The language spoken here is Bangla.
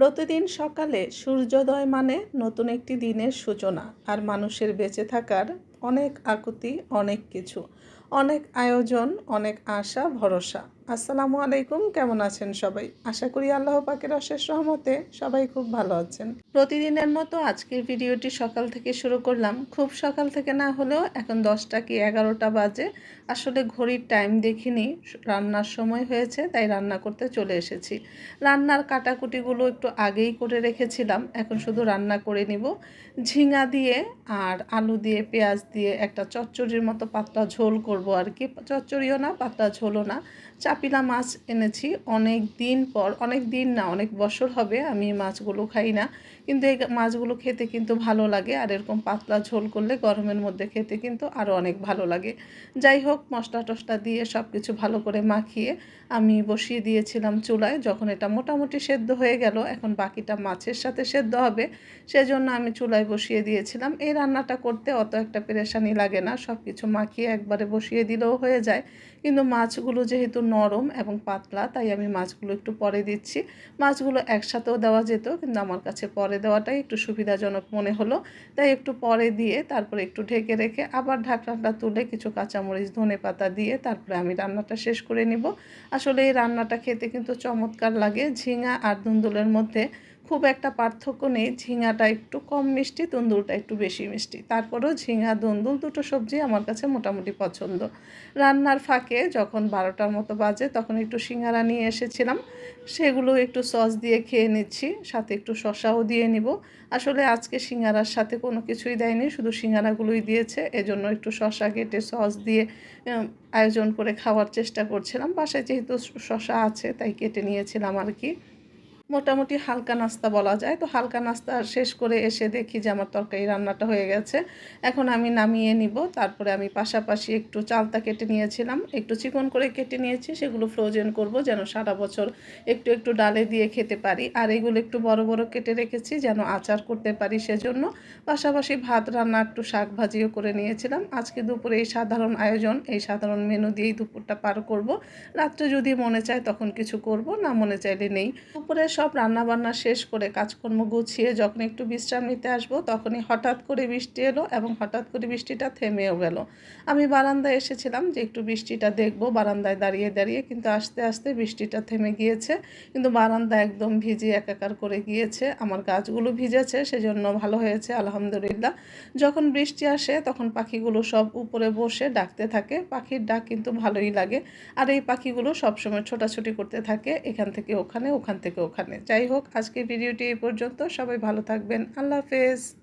প্রতিদিন সকালে সূর্যোদয় মানে নতুন একটি দিনের সূচনা আর মানুষের বেঁচে থাকার অনেক আকুতি, অনেক কিছু, অনেক আয়োজন, অনেক আশা, ভরসা। আসসালামু আলাইকুম, কেমন আছেন সবাই? আশা করি আল্লাহ পাকের অশেষ রহমতে সবাই খুব ভালো আছেন। প্রতিদিনের মতো আজকের ভিডিওটি সকাল থেকে শুরু করলাম। খুব সকাল থেকে না হলেও এখন দশটা কি এগারোটা বাজে। আসলে ঘড়ির টাইম দেখিনি, রান্নার সময় হয়েছে, তাই রান্না করতে চলে এসেছি। রান্নার কাটাকুটিগুলো একটু আগেই করে রেখেছিলাম, এখন শুধু রান্না করে নিব। ঝিঙা দিয়ে আর আলু দিয়ে, পেঁয়াজ দিয়ে একটা চচ্চড়ির মতো পাতলা ঝোল করব আর কি। চচ্চড়িও না, পাতলা ঝোলও না। চাপিলা মাছ এনেছি। অনেক দিন পর, অনেক দিন না, অনেক বছর হবে আমি মাছগুলো খাই না। কিন্তু এই মাছগুলো খেতে কিন্তু ভালো লাগে আর এরকম পাতলা ঝোল করলে গরমের মধ্যে খেতে কিন্তু আরও অনেক ভালো লাগে। যাই হোক, মশলা টশলা দিয়ে সব কিছু ভালো করে মাখিয়ে আমি বসিয়ে দিয়েছিলাম চুলায়। যখন এটা মোটামুটি সেদ্ধ হয়ে গেল, এখন বাকিটা মাছের সাথে সেদ্ধ হবে। সেজন্য আমি চুলায় বসিয়ে দিয়েছিলাম। এই রান্নাটা করতে অত একটা পেরেশানি লাগে না। সব কিছু মাখিয়ে একবারে বসিয়ে দিলেও হয়ে যায়। কিন্তু মাছগুলো যেহেতু নরম এবং পাতলা, তাই আমি মাছগুলো একটু পরে দিচ্ছি। মাছগুলো একসাথেও দেওয়া যেত, কিন্তু আমার কাছে পরে দেওয়াটাই একটু সুবিধাজনক মনে হলো। তাই একটু পরে দিয়ে তারপরে একটু ঢেকে রেখে আবার ঢাকনাটা তুলে কিছু কাঁচামরিচ, ধনে পাতা দিয়ে তারপরে আমি রান্নাটা শেষ করে নিব। আসলে এই রান্নাটা খেতে কিন্তু চমৎকার লাগে। ঝিঙা আর দুন্দুলের মধ্যে খুব একটা পার্থক্য নেই। ঝিঙাটা একটু কম মিষ্টি দুন্দুলটা একটু বেশি মিষ্টি। তারপরেও ঝিঙা দুন্দুল দুটো সবজি আমার কাছে মোটামুটি পছন্দ। রান্নার ফাঁকে যখন বারোটার মতো বাজে তখন একটু সিঙ্গারা নিয়ে এসেছিলাম। সেগুলো একটু সস দিয়ে খেয়ে নিচ্ছি, সাথে একটু শশাও দিয়ে নিব। আসলে আজকে সিঙ্গারার সাথে কোনো কিছুই দেয়নি, শুধু সিঙ্গারাগুলোই দিয়েছে। এজন্য একটু শশা কেটে সস দিয়ে আয়োজন করে খাওয়ার চেষ্টা করছিলাম। বাসায় যেহেতু শশা আছে, তাই কেটে নিয়েছিলাম আর কি। মোটামুটি হালকা নাস্তা বলা যায়। তো হালকা নাস্তা শেষ করে এসে দেখি যে আমার তরকারি রান্নাটা হয়ে গেছে। এখন আমি নামিয়ে নিব। তারপরে আমি পাশাপাশি একটু চালতা কেটে নিয়েছিলাম। একটু চিকন করে কেটে নিয়েছি। সেগুলো ফ্রোজেন করব যেন সারা বছর একটু একটু ডালে দিয়ে খেতে পারি। আর এগুলো একটু বড় বড় কেটে রেখেছি যেন আচার করতে পারি সেজন্য। পাশাপাশি ভাত রান্না একটু শাক ভাজিও করে নিয়েছিলাম। আজকে দুপুরে এই সাধারণ আয়োজন, এই সাধারণ মেনু দিয়েই দুপুরটা পার করব। রাত্রে যদি মনে চায় তখন কিছু করব, না মনে চাইলে নেই। দুপুরে সব রান্নাবান্না শেষ করে কাজকর্ম গুছিয়ে যখন একটু বিশ্রাম নিতে আসব, তখনই হঠাৎ করে বৃষ্টি এলো এবং হঠাৎ করে বৃষ্টিটা থেমেও গেল। আমি বারান্দায় এসেছিলাম যে একটু বৃষ্টিটা দেখব, বারান্দায় দাঁড়িয়ে দাঁড়িয়ে কিন্তু আস্তে আস্তে বৃষ্টিটা থেমে গিয়েছে। কিন্তু বারান্দা একদম ভিজে একাকার করে গিয়েছে, আমার গাছগুলো ভিজেছে, সেজন্য ভালো হয়েছে, আলহামদুলিল্লাহ। যখন বৃষ্টি আসে, তখন পাখিগুলো সব উপরে বসে ডাকতে থাকে, পাখির ডাক কিন্তু ভালোই লাগে। আর এই পাখিগুলো সবসময় ছোটাছুটি করতে থাকে, এখান থেকে ওখানে, ওখান থেকে ওখানে। যাই হোক আজকের ভিডিওটি এই পর্যন্ত। সবাই ভালো থাকবেন। আল্লাহ হাফেজ।